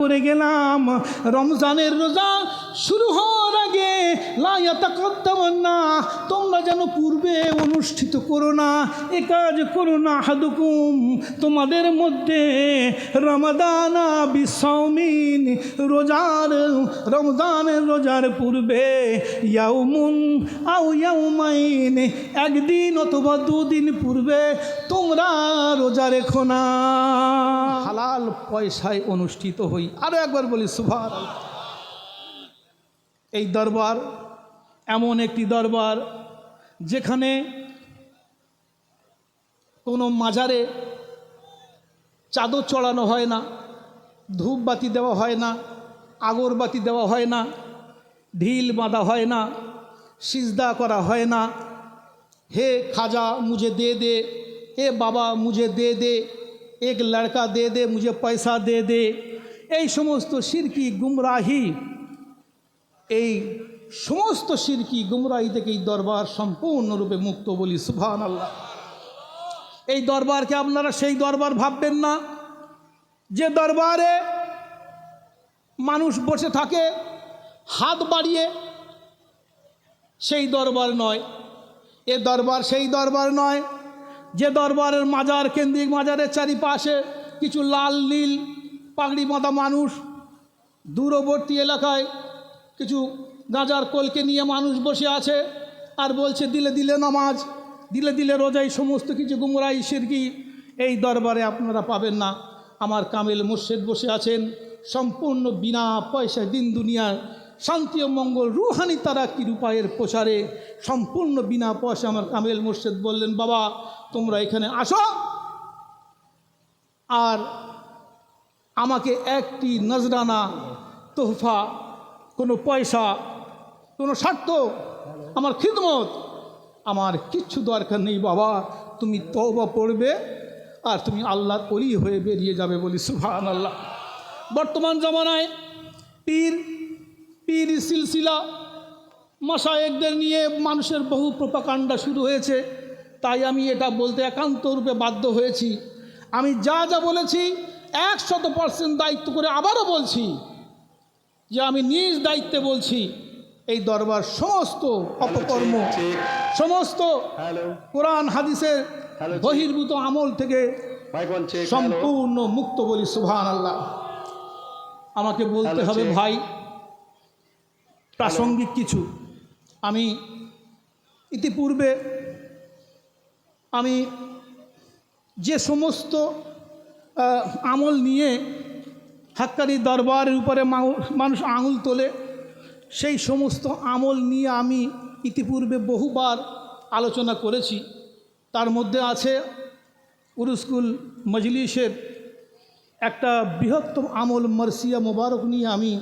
করে গেলাম। রমজানের রোজা শুরু হওয়ার আগে না তোমরা যেন পূর্বে অনুষ্ঠিত করো না, এ কাজ করো না হাদুকুম তোমাদের মধ্যে রমাদানা বিসমিন রোজার রমজানের রোজার পূর্বে ইয়াউমুন আউ ইয়াউমাইন, একদিন অথবা দুদিন পূর্বে তোমরা রোজা রেখো না। হালাল পয়সায় অনুষ্ঠিত হই। আরও একবার বলি সুভার এই দরবার এমন একটি দরবার যেখানে কোনো মাজারে চাদর চড়ানো হয় না ধূপবাতি দেওয়া হয় না আগরবাতি দেওয়া হয় না, ঢিল বাঁধা হয় না, সিজদা করা হয় না। হে খাজা মুঝে দে দে, এ বাবা মুঝে দে দে, এক লড়কা দে দে, মুঝে পয়সা দে দে। এই সমস্ত সিরকি গুমরাহি, এই সমস্ত সিরকি গুমরাহি থেকে এই দরবার সম্পূর্ণরূপে মুক্ত বলি সুভান আল্লাহ এই দরবারকে আপনারা সেই দরবার ভাববেন না। যে দরবারে মানুষ বসে থাকে, হাত বাড়িয়ে, সেই দরবার নয়। এ দরবার সেই দরবার নয়। যে দরবারের মাজার, কেন্দ্রিক মাজারের চারিপাশে কিছু লাল, নীল পাগড়ি বাঁধা মানুষ, দূরবর্তী এলাকায় কিছু গাঁজার কলকে নিয়ে মানুষ বসে আছে আর বলছে, দিলে দিলে নামাজ, দিলে দিলে রোজাই, সমস্ত কিছু গুমরাই, সিরকি, এই দরবারে আপনারা পাবেন না। আমার কামেল মুর্শেদ বসে আছেন, সম্পূর্ণ বিনা পয়সায় দিন দুনিয়ার শান্তি ও মঙ্গল রুহানি তারা কি রূপায়ের প্রচারে, সম্পূর্ণ বিনা পয়সা আমার কামেল মুর্শেদ বললেন, বাবা, তোমরা এখানে আসো। আর আমাকে একটি নজরানা তোহফা, কোনো পয়সা, কোনো স্বার্থ, আমার খিদমত, আমার কিচ্ছু দরকার নেই বাবা। তুমি তওবা পড়বে আর তুমি আল্লাহর অলি হয়ে বেরিয়ে যাবে বলি সুভান আল্লাহ বর্তমান জমানায় পীর পীর সিলসিলা মশায়েকদের নিয়ে মানুষের বহু প্রপাকাণ্ডা শুরু হয়েছে। তাই আমি এটা বলতে একান্ত রূপে বাধ্য হয়েছি। আমি যা যা বলেছি একশত পার্সেন্ট দায়িত্ব করে আবারও বলছি যে আমি নিজ দায়িত্বে বলছি এই দরবার সমস্ত অপকর্ম সমস্ত কোরআন হাদিসের বহির্ভূত আমল থেকে সম্পূর্ণ মুক্ত বলি সুভান আল্লাহ আমাকে বলতে হবে ভাই প্রাসঙ্গিক কিছু। আমি ইতিপূর্বে আমি যে সমস্ত আমল নিয়ে হাক্কারি দরবারের উপরে মানুষ আঙুল তোলে। সেই সমস্ত আমল নিয়ে আমি ইতিপূর্বে বহুবার আলোচনা করেছি। তার মধ্যে আছে উরুস্কুল মজলিসের একটা বৃহত্তম আমল মার্সিয়া মোবারক নিয়ে আমি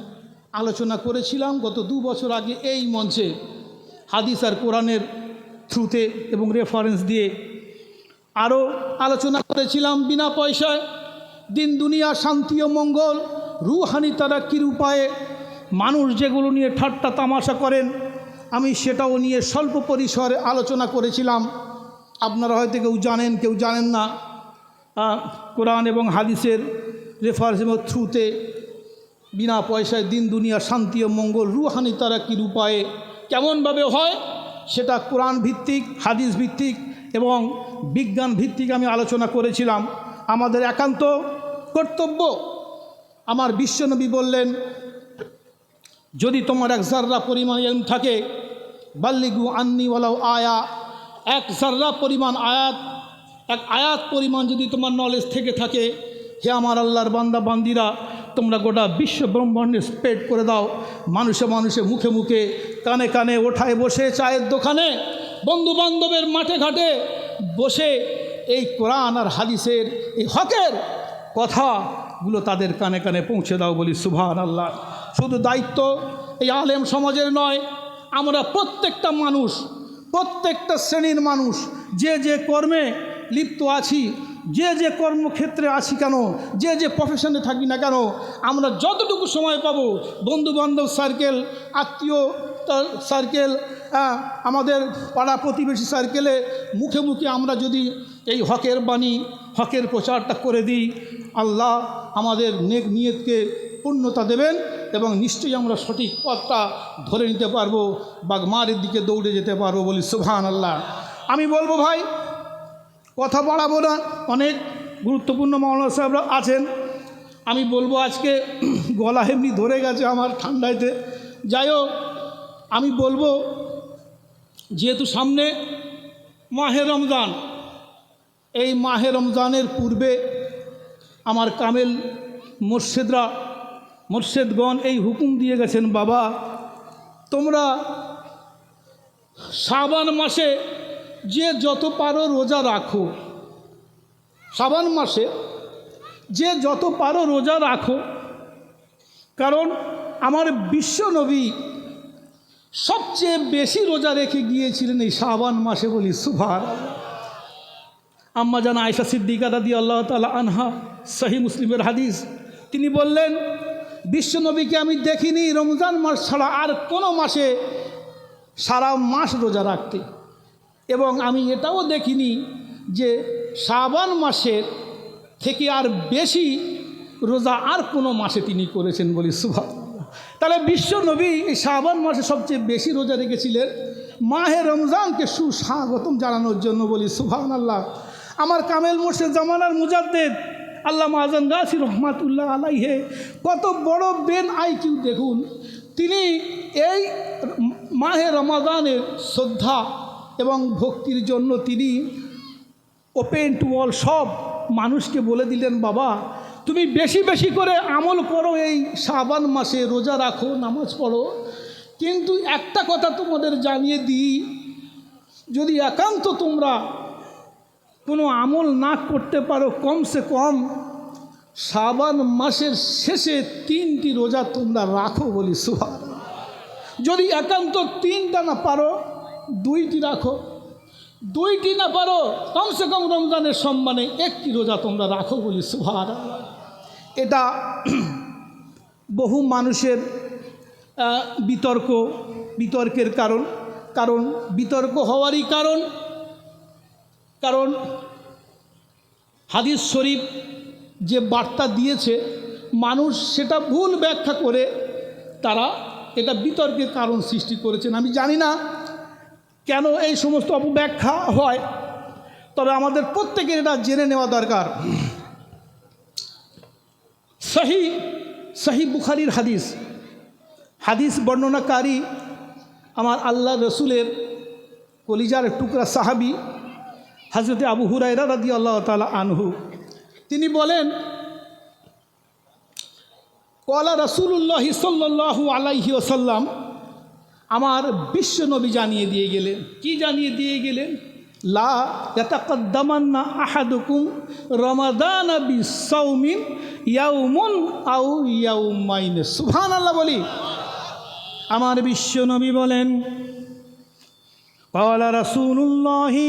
আলোচনা করেছিলাম গত দু বছর আগে এই মঞ্চে। হাদিস আর কোরআনের থ্রুতে এবং রেফারেন্স দিয়ে আরও আলোচনা করেছিলাম বিনা পয়সায়। দিন, দুনিয়া, শান্তি ও মঙ্গল, রুহানি তারা কী উপায়ে মানুষ যেগুলো নিয়ে ঠাট্টা তামাশা করেন, আমি সেটাও নিয়ে স্বল্প পরিসরে আলোচনা করেছিলাম। আপনারা হয়তো কেউ জানেন কেউ জানেন না। কোরআন এবং হাদিসের রেফারেন্স এবং থ্রুতে বিনা পয়সায় দিন, দুনিয়া, শান্তি ও মঙ্গল, রুহানি তারা কী উপায়ে কেমনভাবে হয়? সেটা কোরআন ভিত্তিক, হাদিস ভিত্তিক এবং বিজ্ঞান ভিত্তিক আমি আলোচনা করেছিলাম। আমাদের একান্ত কর্তব্য। আমার বিশ্বনবী বললেন, যদি তোমার এক জাররা পরিমাণ এলম থাকে, বাল্লিগু আন্নিওয়ালাও আয়া, এক জাররা পরিমাণ আয়াত, এক আয়াত পরিমাণ যদি তোমার নলেজ থেকে থাকে, হে আমার আল্লাহর বান্দা বান্দিরা, তোমরা গোটা বিশ্ব ব্রহ্মাণ্ডে স্প্রেড করে দাও, মানুষে মানুষে মুখে মুখে, কানে কানে ওঠায় বসে চায়ের দোকানে বন্ধু বান্ধবের মাঠে ঘাটে বসে এই কোরআন আর হাদিসের এই হকের কথাগুলো তাদের কানে কানে পৌঁছে দাও বলি সুভান আল্লাহ শুধু দায়িত্ব এই আলেম সমাজের নয়, আমরা প্রত্যেকটা মানুষ, প্রত্যেকটা শ্রেণির মানুষ, যে যে কর্মে লিপ্ত আছি, যে যে কর্মক্ষেত্রে আছি কেন, যে যে প্রফেশনে থাকি না কেন, আমরা যতটুকু সময় পাবো, বন্ধুবান্ধব সার্কেল আত্মীয় সার্কেল আমাদের পাড়া প্রতিবেশী সার্কেলে মুখে মুখে আমরা যদি এই হকের বাণী, হকের প্রচারটা করে দিই। আল্লাহ আমাদের নেক নিয়তকে পূর্ণতা দেবেন এবং নিশ্চয়ই আমরা সঠিক পথটা ধরে নিতে পারব, বাগমারের দিকে দৌড়ে যেতে পারব বলি সুবহান আল্লাহ আমি বলব ভাই, কথা বাড়াবো না, অনেক গুরুত্বপূর্ণ মাওলানা সাহেবরা আছেন। আমি বলব আজকে গলা এমনি ধরে গেছে আমার ঠান্ডাইতে। যাই হোক, আমি বলব, যেহেতু সামনে মাহে রমজান এই মাহে রমজানের পূর্বে আমার কামেল মোর্শেদরা, মোর্শেদগণ এই হুকুম দিয়ে গেছেন, বাবা, তোমরা শ্রাবণ মাসে যে যত পারো রোজা রাখো। শ্রাবণ মাসে যে যত পারো রোজা রাখো। কারণ আমার বিশ্বনবী সবচেয়ে বেশি রোজা রেখে গিয়েছিলেন এই শ্রাবণ মাসে বলি, সুভার। আম্মা জান আয়সা সিদ্দিকা দাদি আল্লাহ তালা আনহা সহি মুসলিমের হাদিস। তিনি বললেন বিশ্বনবীকে আমি দেখিনি, রমজান মাস ছাড়া আর কোনো মাসে সারা মাস রোজা রাখতে। এবং আমি এটাও দেখিনি যে শ্রাবণ মাসের থেকে আর বেশি রোজা আর কোনো মাসে তিনি করেছেন বলি সুভা তাহলে বিশ্ব নবী এই শ্রাবণ মাসে সবচেয়ে বেশি রোজা রেখেছিলেন। মাহে রমজানকে সুস্বাগতম জানানোর জন্য বলি সুভান আল্লাহ আমার কামেল মোর্শেদ জামানার মুজাদ্দেদ আল্লাহ আজম গাছি রহমাতুল্লাহ আলাইহে, কত বড় বেন আইকিউ দেখুন। তিনি এই মাহে রমাদানের শ্রদ্ধা এবং ভক্তির জন্য তিনি ওপেন টু অল সব মানুষকে বলে দিলেন, বাবা, তুমি বেশি বেশি করে আমল করো এই শ্রাবণ মাসে, রোজা রাখো, নামাজ পড়ো। কিন্তু একটা কথা তোমাদের জানিয়ে দিই, যদি একান্ত তোমরা কোনো আমল না করতে পারো, কমসে কম শ্রাবণ মাসের শেষে তিনটি রোজা তোমরা রাখো বলি সুভার যদি একান্ত তিনটা না পারো, দুইটি রাখো। দুইটি না পারো, কমসে কম রমজানের সম্মানে একটি রোজা তোমরা রাখো বলি সুভার এটা বহু মানুষের বিতর্ক, বিতর্কের কারণ। কারণ বিতর্ক হওয়ারই কারণ কারণ হাদিস শরীফ যে বার্তা দিয়েছে, মানুষ সেটা ভুল ব্যাখ্যা করে তারা এটা বিতর্কের কারণ সৃষ্টি করেছেন। আমি জানি না কেন এই সমস্ত অপব্যাখ্যা হয়, তবে আমাদের প্রত্যেকের এটা জেনে নেওয়া দরকার। সহি সহি বুখারির হাদিস। হাদিস বর্ণনাকারী আমার আল্লাহ রসুলের কলিজার টুকরা সাহাবি হাজরতে আবু হুরাইরা রাদি আল্লাহ তালা আনহু, তিনি বলেন কলা রসুল্লাহ সাল্লাহ আলাইহি ওসাল্লাম আমার বিশ্ব নবী জানিয়ে দিয়ে গেলেন। কি জানিয়ে দিয়ে গেলেন? লা ইয়াতাকদ্দামান্না আহাদুকুম রমাদান বি সৌমিন ইয়াউমুন আউ ইয়াউমাইন। সুবহান আল্লাহ বলি। আমার বিশ্ব নবী বলেন কলা রসুল্লাহি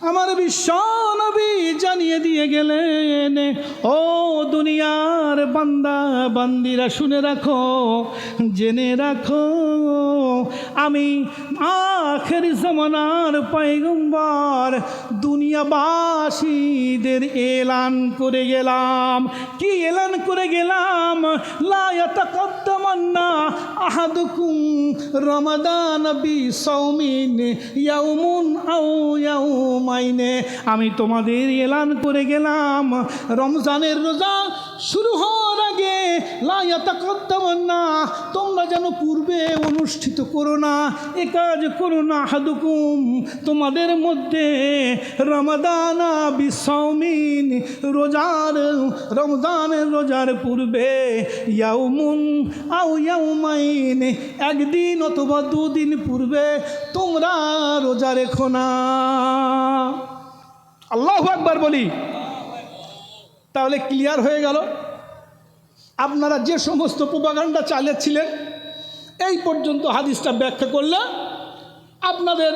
আমার বিশ্ব নবী জানিয়ে দিয়ে গেলেন, ও দুনিয়ার বান্দা, বান্দিরা শুনে রাখো, জেনে রাখো, আমি আখের জমানার পয়গম্বর, দুনিয়াবাসীদের এলান করে গেলাম। কি এলান করে গেলাম? লায়াতাকাদ্দামান্না আহাদুকুম রমাদান বি সৌমিন ইয়াউমুন আও ইয়াউমাইনে আমি তোমাদের এলান করে গেলাম। রমজানের রোজা শুরু হওয়ার আগে না তোমরা যেন পূর্বে অনুষ্ঠিত করো না, এ কাজ করো না হাদুকুম তোমাদের মধ্যে রমাদানা বিসৌমিন রোজার, রমজানের রোজার পূর্বে ইয়াউমুন আউ ইয়াউমাইন, একদিন অথবা দুদিন পূর্বে তোমরা রোজা রেখো না। আল্লাহ একবার বলি। তাহলে ক্লিয়ার হয়ে গেল। আপনারা যে সমস্ত প্রোপাগান্ডা চালিয়েছিলেন এই পর্যন্ত হাদিসটা ব্যাখ্যা করলে আপনাদের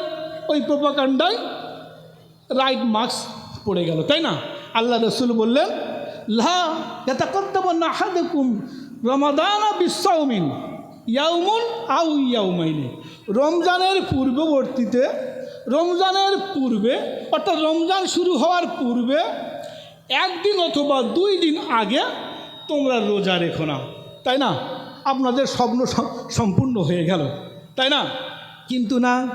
ওই প্রোপাকাণ্ডায় রাইট মার্কস পড়ে গেল, তাই না? আল্লাহ রসুল বললেন, লা না হাদকুম রমাদানা বিশ্বমিন ইয়াউমুন আউ ইয়াউমাইনে। রমজানের পূর্ববর্তীতে রমজানের পূর্বে, অর্থাৎ রমজান শুরু হওয়ার পূর্বে, একদিন অথবা দুই দিন আগে তোমরা রোজা রেখো না। তাই না? আপনাদের স্বপ্ন সম্পূর্ণ হয়ে গেল। তাই না? কিন্তু না,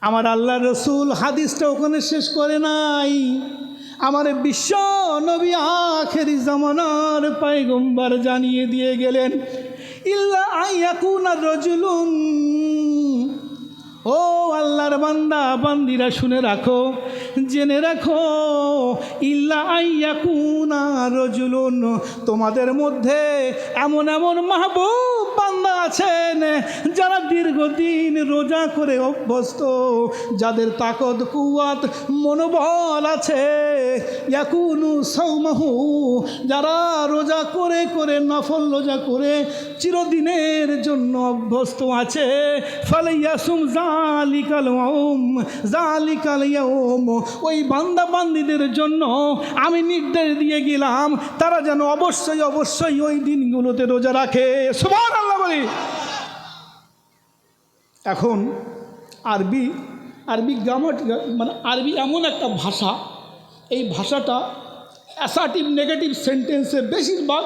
আমার আল্লাহ রসুল হাদিসটা ওখানে শেষ করে নাই। আমার বিশ্ব নবী আখেরি জামানার পাইগম্বার জানিয়ে দিয়ে গেলেন, ইল্লা আইয়াকুনা রজুলুন ও আল্লাহর বান্দা, বান্দিরা শুনে রাখো, জেনে রাখো, ইল্লা রজুলুন, তোমাদের মধ্যে এমন এমন মাহবুব আছেন, যারা দীর্ঘদিন রোজা করে অভ্যস্ত, যাদের তাকত, কুয়াত, মনোবল আছে, ইয়াকুনু সৌমাহু যারা রোজা করে করে, নফল রোজা করে চিরদিনের জন্য অভ্যস্ত আছে। ফলে ইয়াসুম জালিকাল ওম জালিকাল ইয়াউম। ওই বান্দা বান্দিদের জন্য আমি নির্দেশ দিয়ে গেলাম, তারা যেন অবশ্যই অবশ্যই ওই দিনগুলোতে রোজা রাখে। সুবহানাল্লাহ বলি। এখন আরবি আরবি গ্রামার মানে আরবি এমন একটা ভাষা, এই ভাষাটা অ্যাসার্টিভ নেগেটিভ সেন্টেন্সে বেশিরভাগ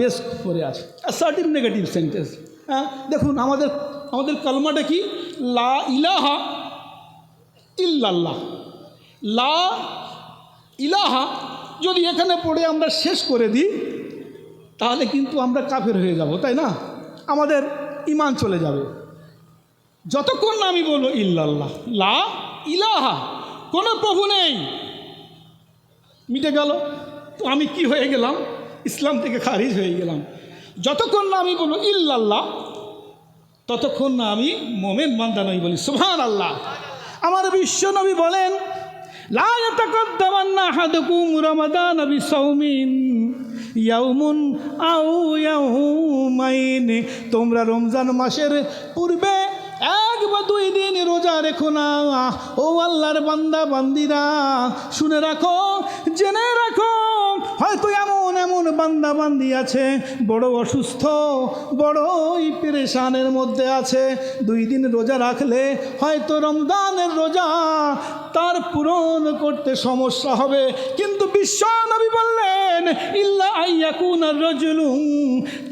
বেশ করে আছে। অ্যাসার্টিভ নেগেটিভ সেন্টেন্স হ্যাঁ দেখুন আমাদের আমাদের কালমাটা কি? লা ইলাহা ইল্লাল্লাহ। লা ইলাহা যদি এখানে পড়ে আমরা শেষ করে দিই, তাহলে কিন্তু আমরা কাফের হয়ে যাব, তাই না? আমাদের ইমান চলে যাবে। যতক্ষণ না আমি বলব ইল্লাল্লাহ, লা ইলাহা, কোনো প্রভু নেই। মিটে গেল। তো আমি কি হয়ে গেলাম? ইসলাম থেকে খারিজ হয়ে গেলাম। যতক্ষণ না আমি বলব ইল্লাল্লাহ, ততক্ষণ না আমি মোমেন বান্দা নই বলি সুবহান আল্লাহ আমার বিশ্ব নবী বলেন তোমরা রমজান মাসের পূর্বে রেখো না। ও আল্লাহর বান্দা বান্দিরা শুনে রাখো জেনে রাখো। হয়তো এমন এমন বান্দা বান্দি আছে, বড় অসুস্থ, বড়ই পেরেশানের মধ্যে আছে। দুই দিন রোজা রাখলে হয়তো রমজানের রোজা তার পূরণ করতে সমস্যা হবে। কিন্তু বিশ্ব নবী বললেন, ইল্লা আইয়াকুন রজুলুম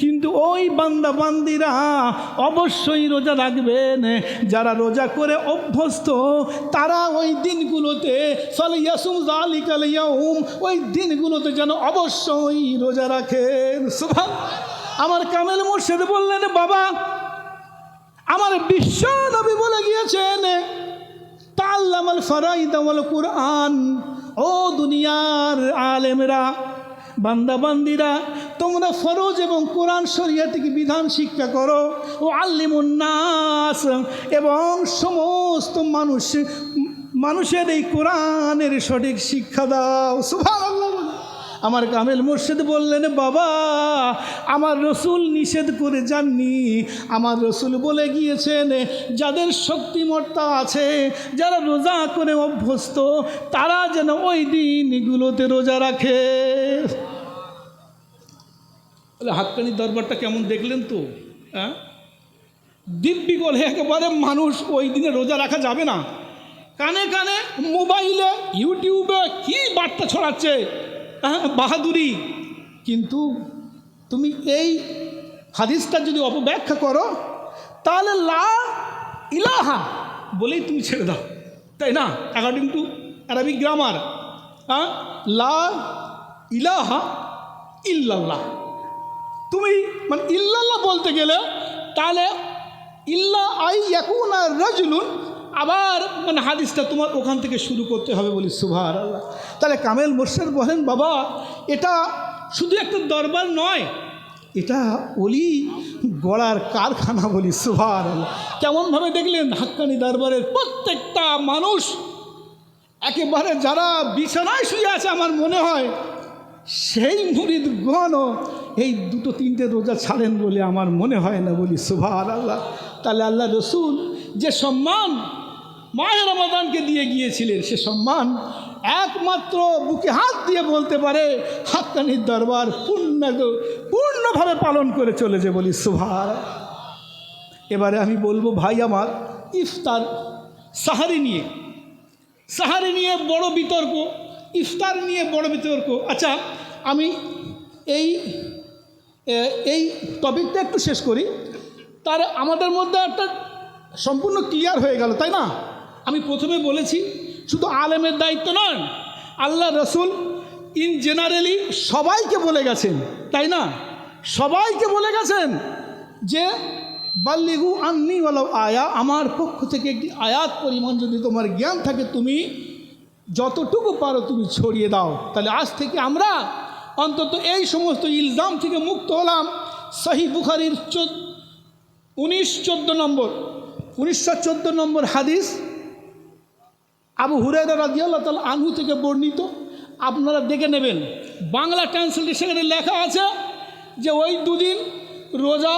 কিন্তু ওই বান্দা বান্দিরা অবশ্যই রোজা রাখবেন। যারা রোজা করে অভ্যস্ত, তারা ওই দিনগুলোতে ফলে ইয়াসুম ওই দিনগুলোতে যেন অবশ্যই রোজা রাখেন। আমার কামেল মুর্শিদ বললেন, বাবা, আমার বিশ্ব নবী বলে গিয়েছেন তাল্লামাল ফারাইদাওয়াল কুরআন। ও দুনিয়ার আলেমরা বান্দা বান্দিরা তোমরা ফরজ এবং কোরআন শরিয়া থেকে বিধান শিক্ষা করো। ও আল্লিমুন্নাস এবং সমস্ত মানুষ, মানুষের এই কোরআনের সঠিক শিক্ষা দাও। বলে। আমার কামেল মুর্শিদ বললেন, বাবা, আমার রসুল নিষেধ করে যাননি। আমার রসুল বলে গিয়েছেন, যাদের শক্তিমত্তা আছে, যারা রোজা করে অভ্যস্ত, তারা যেন ওই দিনগুলোতে রোজা রাখে। বলে হাক্কানির দরবারটা কেমন দেখলেন তো হ্যাঁ? দিব্যি বলে একেবারে মানুষ ওই দিনে রোজা রাখা যাবে না। কানে কানে মোবাইলে, ইউটিউবে কি বার্তা ছড়াচ্ছে? বাহাদুরি। কিন্তু তুমি এই হাদিসটা যদি অপব্যাখ্যা করো, তাহলে লা ইলাহা বলেই তুমি ছেড়ে দাও। তাই না? অ্যাকর্ডিং টু অ্যারাবিক গ্রামার হ্যাঁ? লা ইলাহা ইল্লাল্লাহ। তুমি মানে ইল্লাল্লাহ বলতে গেলে তাহলে ইল্লা আই ইয়াকুন রজুলুন আবার মানে হাদিসটা তোমার ওখান থেকে শুরু করতে হবে বলি সুভার আল্লাহ তাহলে কামেল মোর্শেদ বলেন, বাবা, এটা শুধু একটা দরবার নয়, এটা অলি গড়ার কারখানা বলি সুভার আল্লাহ কেমনভাবে দেখলেন হাক্কানি দরবারের প্রত্যেকটা মানুষ? একেবারে যারা বিছানায় শুয়ে আছে আমার মনে হয়, সেই মুরিদগণও এই দুটো তিনটে রোজা ছাড়েন বলে আমার মনে হয় না বলি সুভার আল্লাহ তাহলে আল্লাহ রসুল যে সম্মান মায়ের রমাদানকে দিয়ে গিয়েছিলেন সে সম্মান একমাত্র বুকে হাত দিয়ে বলতে পারে, হাক্কানির দরবার পূর্ণ পূর্ণভাবে পালন করে চলেছে বলি সুভার। এবারে আমি বলব ভাই আমার, ইফতার সাহারি নিয়ে সাহারি নিয়ে বড় বিতর্ক, ইফতার নিয়ে বড় বিতর্ক। আচ্ছা আমি এই এই টপিকটা একটু শেষ করি। তার আমাদের মধ্যে একটা সম্পূর্ণ ক্লিয়ার হয়ে গেল, তাই না? আমি প্রথমে বলেছি, শুধু আলেমের দায়িত্ব নয়, আল্লাহ রসুল ইন জেনারেলি সবাইকে বলে গেছেন, তাই না? সবাইকে বলে গেছেন যে, বাল্লিগু আন্নি বলো আয়া আমার পক্ষ থেকে একটি আয়াত পরিমাণ যদি তোমার জ্ঞান থাকে, তুমি যতটুকু পারো তুমি ছড়িয়ে দাও। তাহলে আজ থেকে আমরা অন্তত এই সমস্ত ইলজাম থেকে মুক্ত হলাম। সহি বুখারির চোদ্দ, উনিশ, চোদ্দ নম্বর উনিশশো চোদ্দ নম্বর হাদিস। আবু হুরাইরা রাদিয়াল্লাহ তাল আনহু থেকে বর্ণিত। আপনারা দেখে নেবেন, বাংলা ট্রান্সলেশন সেখানে লেখা আছে যে ওই দুদিন রোজা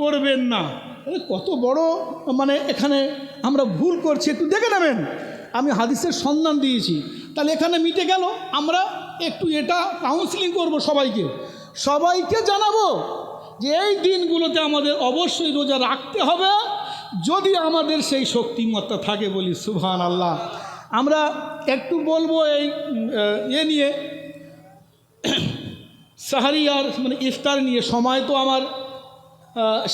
করবেন না। কত বড় মানে এখানে আমরা ভুল করছি, একটু দেখে নেবেন। আমি হাদিসের সন্ধান দিয়েছি। তাহলে এখানে মিটে গেল, আমরা একটু এটা কাউন্সিলিং করব সবাইকে। সবাইকে জানাব যে এই দিনগুলোতে আমাদের অবশ্যই রোজা রাখতে হবে, যদি আমাদের সেই শক্তিমত্তা থাকে বলি সুবহান আল্লাহ আমরা একটু বলব এই, এ নিয়ে। সাহারি আর মানে ইফতার নিয়ে সময় তো আমার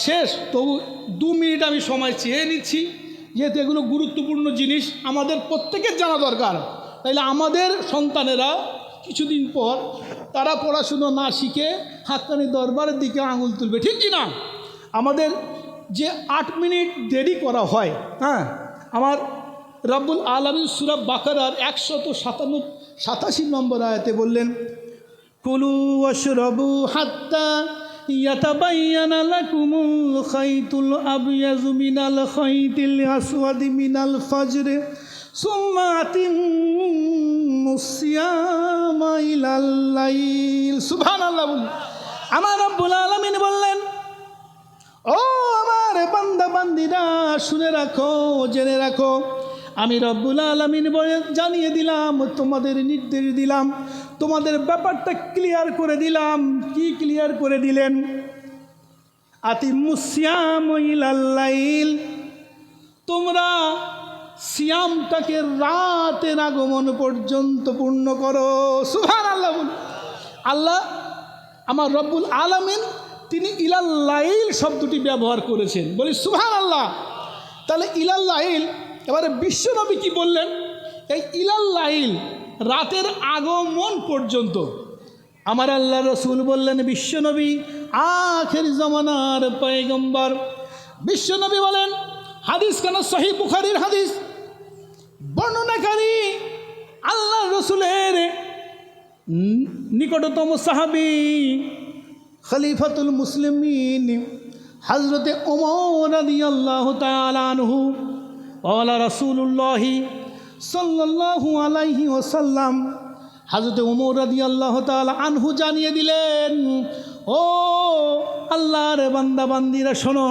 শেষ। তবু দু মিনিট আমি সময় চেয়ে নিচ্ছি, যেহেতু এগুলো গুরুত্বপূর্ণ জিনিস। আমাদের প্রত্যেকের জানা দরকার। তাইলে আমাদের সন্তানেরা কিছুদিন পর তারা পড়াশুনো না শিখে হাক্কানি দরবারের দিকে আঙুল তুলবে, ঠিক কি না? আমাদের যে আট মিনিট দেরি করা হয় হ্যাঁ? আমার রব্বুল আলমী সুরাব বাকারার একশত সাতান্ন, সাতাশি নম্বর আয়াতে বললেন, কুলু ওয়াশরাবু হাত্তা আমার আলামিন বললেন, ও আমার বান্দা বান্দিরা শুনে রাখো, জেনে রাখো আমি রব্বুল আলমিন বলে জানিয়ে দিলাম, তোমাদের নির্দেশ দিলাম, তোমাদের ব্যাপারটা ক্লিয়ার করে দিলাম। কি ক্লিয়ার করে দিলেন? আতি মুসিয়াম তোমরা সিয়ামটাকে রাতের আগমন পর্যন্ত পূর্ণ করো। সুহান আল্লাহ। আল্লাহ আমার রব্বুল আলামিন, তিনি ইলাল্লাইল শব্দটি ব্যবহার করেছেন। বলি সুহান আল্লাহ তাহলে ইলাল্লাইল এবারে বিশ্বনবী কি বললেন? এই ইলাল্লাইল রাতের আগমন পর্যন্ত। আমার আল্লাহ রসুল বললেন, বিশ্বনবী, আখের জমানার পয়গম্বর। বিশ্বনবী বলেন, হাদিস কেন? সহি বুখারির হাদিস। বর্ণনাকারী আল্লাহ রসুলের নিকটতম সাহাবি খলিফাতুল মুসলিমিন হজরতে ওমর আদি আল্লাহ তালানহু ওলা রসুল্লাহি সাল্লাল্লাহু আলাইহি ওসাল্লাম হজরতে ওমর আদি আল্লাহ তালা আনহু জানিয়ে দিলেন, ও আল্লাহর বান্দা বান্দিরা শোনো,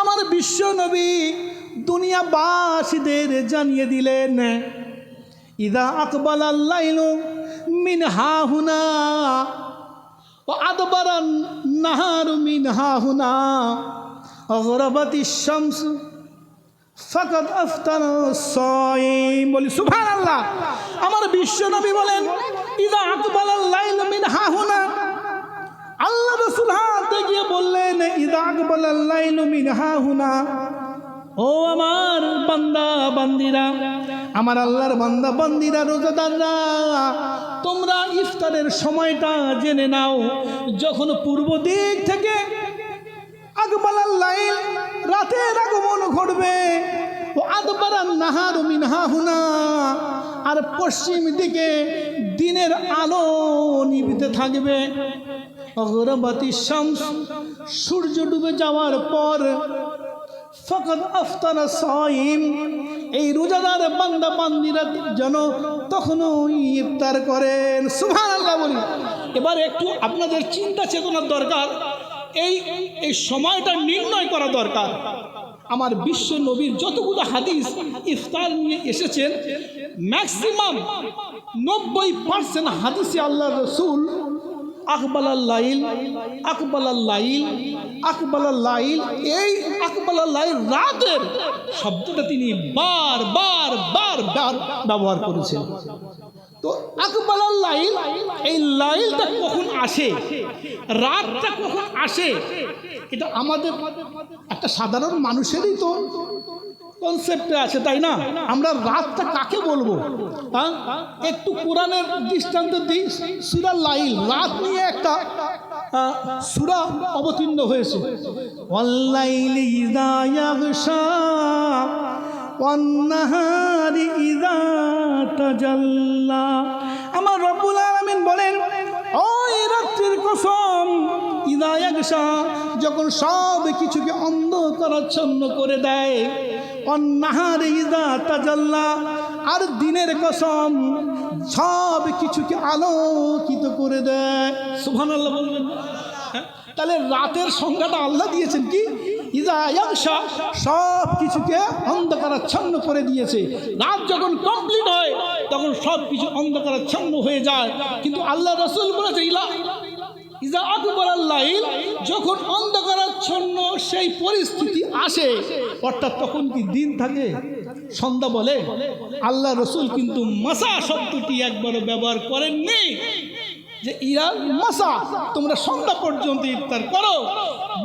আমার বিশ্ব নবী দুনিয়াবাসীদের জানিয়ে দিলেন, ইদা আকবাল আল্লাইলু মিন হাহুনা ও আদবারান নাহারু মিন হাহুনা অগরবতী শামস ফকত আফতার সয়িম বলি সুভান আল্লাহ আমার বিশ্ব নবী বলেন, ইদা আকবাল আল্লাইলু মিন হাহুনা আল্লাহ রসুল হাতে গিয়ে বললেন, ইদা আকবাল আল্লাইলু মিন হাহুনা ও আমার বান্দা, বান্দিরা, আমার আল্লাহর বান্দা, বান্দিরা, রোজাদাররা, তোমরা ইফতারের সময়টা জেনে নাও। যখন পূর্ব দিক থেকে আকবালাল লাইল রাতের আগমন ঘটবে। ও আদবারান নাহার মিনহা হুনা। আর পশ্চিম দিকে দিনের আলো নিবিতে থাকবে। অগরবাতি শামস, সূর্য ডুবে যাওয়ার পর ফকত আফতারা সাইম, এই রোজাদার বান্দা বান্দিরা যেন তখনও ইফতার করেন। সুভান আল্লাহ বলি। এবার একটু আপনাদের চিন্তা চেতনার দরকার। এই এই সময়টা নির্ণয় করা দরকার। আমার বিশ্ব নবীর যতগুলো হাদিস ইফতার নিয়ে এসেছেন ম্যাক্সিমাম নব্বই পার্সেন্ট হাদিসে আল্লাহ রসুল, আকবালাল লাইল আকবালাল লাইল আকবালাল লাইল এই আকবালাল লাইল রাতের শব্দটা তিনি বার বার বার বার ব্যবহার করেছেন। তো আকবাল লাইল এই লাইলটা কখন আসে? রাতটা কখন আসে? এটা আমাদের একটা সাধারণ মানুষেরই তো কনসেপ্টে আছে তাই না? আমরা রাতটা কাকে বলব? হ্যাঁ একটু কোরআনের দৃষ্টান্ত দিই। সুরা লাইল রাত নিয়ে একটা সুরা অবতীর্ণ হয়েছে। অনলাইনে ওয়ান্নাহারি ইদা আমার রব্বুল আলামিন বলেন, ওই রাত্রির কসম, ইদা যখন সব কিছুকে অন্ধকারাচ্ছন্ন করে দেয় অন্নাহারি ইদা তাজাল্লা, আর দিনের কসম সব কিছুকে আলোকিত করে দেয়। সুবহানাল্লাহ বলবেন। হ্যাঁ? তাহলে রাতের সংজ্ঞাটা আল্লাহ দিয়েছেন কি? ইজায়াংশা সব কিছুকে অন্ধকারাচ্ছন্ন করে দিয়েছে। রাত যখন কমপ্লিট হয়, তখন সব কিছু অন্ধকারাচ্ছন্ন হয়ে যায়। কিন্তু আল্লাহ রসুল বলেছে, ইলা ইজা আকবর আল্লাহিল যখন অন্ধকারাচ্ছন্ন সেই পরিস্থিতি আসে, অর্থাৎ তখন কি দিন থাকে? সন্ধ্যা বলে। আল্লাহ রসুল কিন্তু মাসা শব্দটি একবারও ব্যবহার করেননি। যে ইরাল মাসা তোমরা সন্ধ্যা পর্যন্ত ইফতার করো।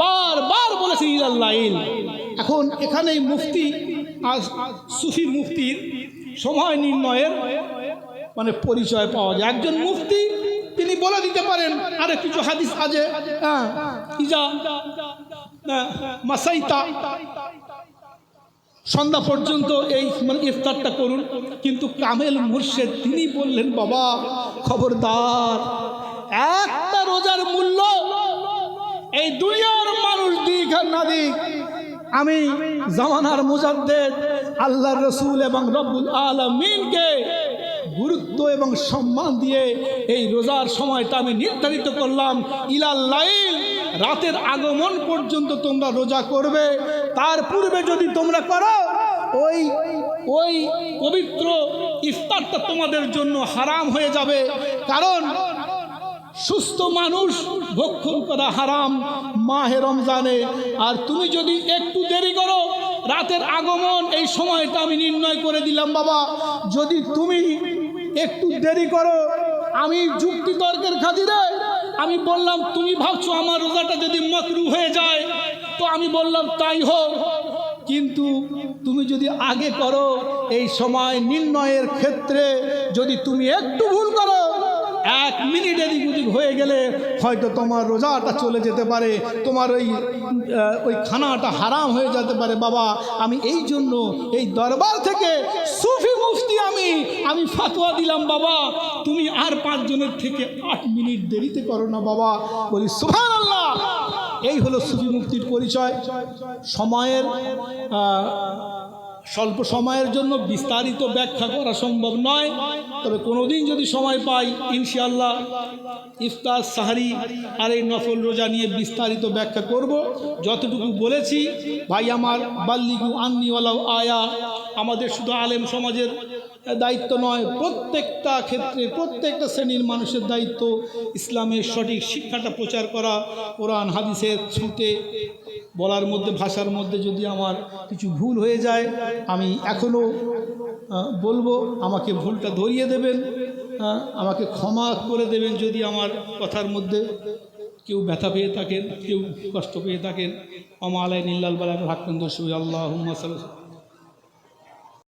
বারবার বলেছে ইরাল লাইল। এখন এখানেই মুফতি আজ সুফি মুফতির সময় নির্ণয়ের মানে পরিচয় পাওয়া যায়। একজন মুফতি তিনি বলে দিতে পারেন আরে কিছু হাদিস আছে হ্যাঁ ইজা হ্যাঁ, মাসাইতা সন্ধ্যা পর্যন্ত এই মানে ইফতারটা করুন। কিন্তু কামেল মুর্শেদ, তিনি বললেন, বাবা, খবরদার, একটা রোজার মূল্য এই দুনিয়ার মানুষ দিক আর না দিক। আমি জামানার মুজাদ্দেদ আল্লাহ রসুল এবং রব্বুল আলমিনকে গুরুত্ব এবং সম্মান দিয়ে এই রোজার সময়টা আমি নির্ধারিত করলাম। ইলাল লাইল রাতের আগমন পর্যন্ত তোমরা রোজা করবে। তার পূর্বে যদি তোমরা করো, ওই ওই পবিত্র ইফতারটা তোমাদের জন্য হারাম হয়ে যাবে। কারণ সুস্থ মানুষ ভক্ষণ করা হারাম মাহে রমজানে। আর তুমি যদি একটু দেরি করো, রাতের আগমন এই সময়টা আমি নির্ণয় করে দিলাম, বাবা। যদি তুমি একটু দেরি করো, আমি যুক্তি তর্কের খাতিরে আমি বললাম, তুমি ভাবছ আমার রোজাটা যদি মকরু হয়ে যায়? তো আমি বললাম, তাই হোক। কিন্তু তুমি যদি আগে করো, এই সময় নির্ণয়ের ক্ষেত্রে যদি তুমি একটু ভুল করো, এক মিনিট এদিক ওদিক হয়ে গেলে হয়তো তোমার রোজাটা চলে যেতে পারে। তোমার ওই ওই খানাটা হারাম হয়ে যেতে পারে। বাবা, আমি এই জন্য এই দরবার থেকে সুফি মুফতি আমি আমি ফাতোয়া দিলাম বাবা। তুমি আর পাঁচজনের থেকে আট মিনিট দেরিতে করো না বাবা। বলি সুহান আল্লাহ এই হলো সুফি মুক্তির পরিচয়। সময়ের স্বল্প সময়ের জন্য বিস্তারিত ব্যাখ্যা করা সম্ভব নয়। তবে কোনোদিন যদি সময় পাই, ইনশাআল্লাহ ইফতার, সাহারি আর এই নফল রোজা নিয়ে বিস্তারিত ব্যাখ্যা করব। যতটুকু বলেছি, ভাই আমার, বাল্লিগু আন্নিওয়ালাও আয়া আমাদের শুধু আলেম সমাজের দায়িত্ব নয়, প্রত্যেকটা ক্ষেত্রে, প্রত্যেকটা শ্রেণির মানুষের দায়িত্ব ইসলামের সঠিক শিক্ষাটা প্রচার করা, কোরআন, হাদিসের ছুতে বলার মধ্যে, ভাষার মধ্যে যদি আমার কিছু ভুল হয়ে যায়, আমি এখনও বলব, আমাকে ভুলটা ধরিয়ে দেবেন আমাকে ক্ষমা করে দেবেন যদি আমার কথার মধ্যে কেউ ব্যথা পেয়ে থাকেন, কেউ কষ্ট পেয়ে থাকেন। অমালায় নীল্লাল বালা হাক্কান দর্শক আল্লাহ